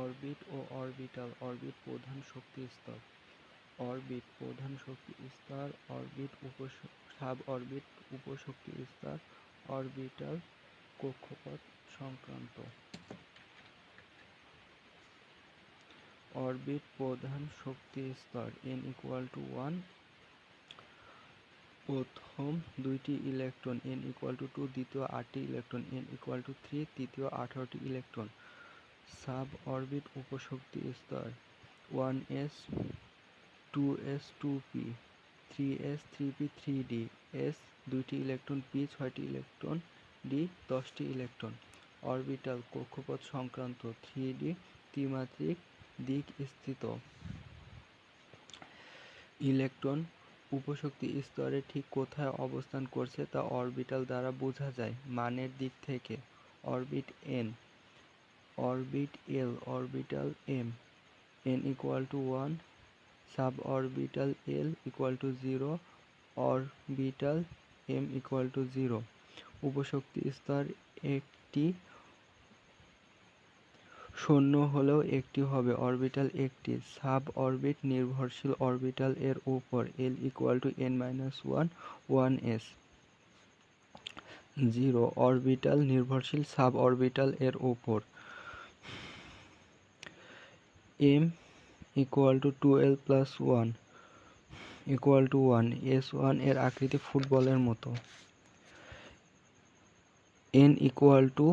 Orbit ও orbital. Orbit প্রধান শক্তি স্তর। অরবিট প্রধান শক্তি স্তর, অরবিট উপস সাব অরবিট উপশক্তি স্তর, অরবিটাল কক্ষপথ সংক্রান্ত। অরবিট প্রধান শক্তি স্তর এন ইকুয়াল টু ওয়ান প্রথম দুইটি electron N equal to two দ্বিতীয় আটটি electron N equal to three তৃতীয় আঠারোটি ইলেকট্রন। সাব অরবিট উপশক্তি স্তর। One S, two S two P, three S three P, three D. S দুইটি ইলেকট্রন, পি ছয়টি ইলেকট্রন, ডি দশটি ইলেকট্রন। অরবিটাল কক্ষপথ সংক্রান্ত থ্রি ডি ত্রিমাত্রিক দিক স্থিত। ইলেকট্রন উপশক্তি স্তরে ঠিক কোথায় অবস্থান করছে তা অরবিটাল দ্বারা বোঝা যায়। মানের দিক থেকে। Orbit N L, orbital M. N equal to one sub orbital L equal to zero, orbital M equal to zero. উপশক্তি স্তর একটি শূন্য হলেও একটি হবে, অরবিটাল একটি। সাব অরবিট নির্ভরশীল অরবিটাল এর উপর, L equal to N minus one one S. Zero, orbital নির্ভরশীল সাব অরবিটাল এর উপর। M equal to two L plus one equal to one S ওয়ানের আকৃতি ফুটবলের মতো। এন ইকুয়াল টু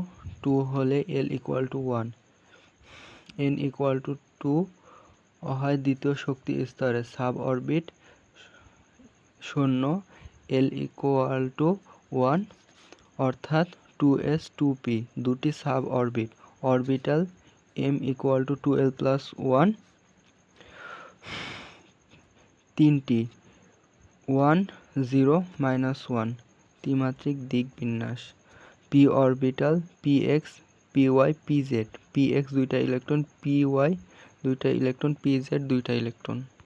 টু হলে L equal to one N equal to two হয় দ্বিতীয় শক্তি স্তরে সাব অরবিট শূন্য এল ইকুয়াল টু ওয়ান অর্থাৎ টু এস টু পি দুটি sub orbit orbital M equal to two L plus one তিনটি one zero minus one ত্রিমাত্রিক দিক বিন্যাস P orbital P X P Y P Z P X দুইটা electron P Y দুইটা electron P Z দুইটা electron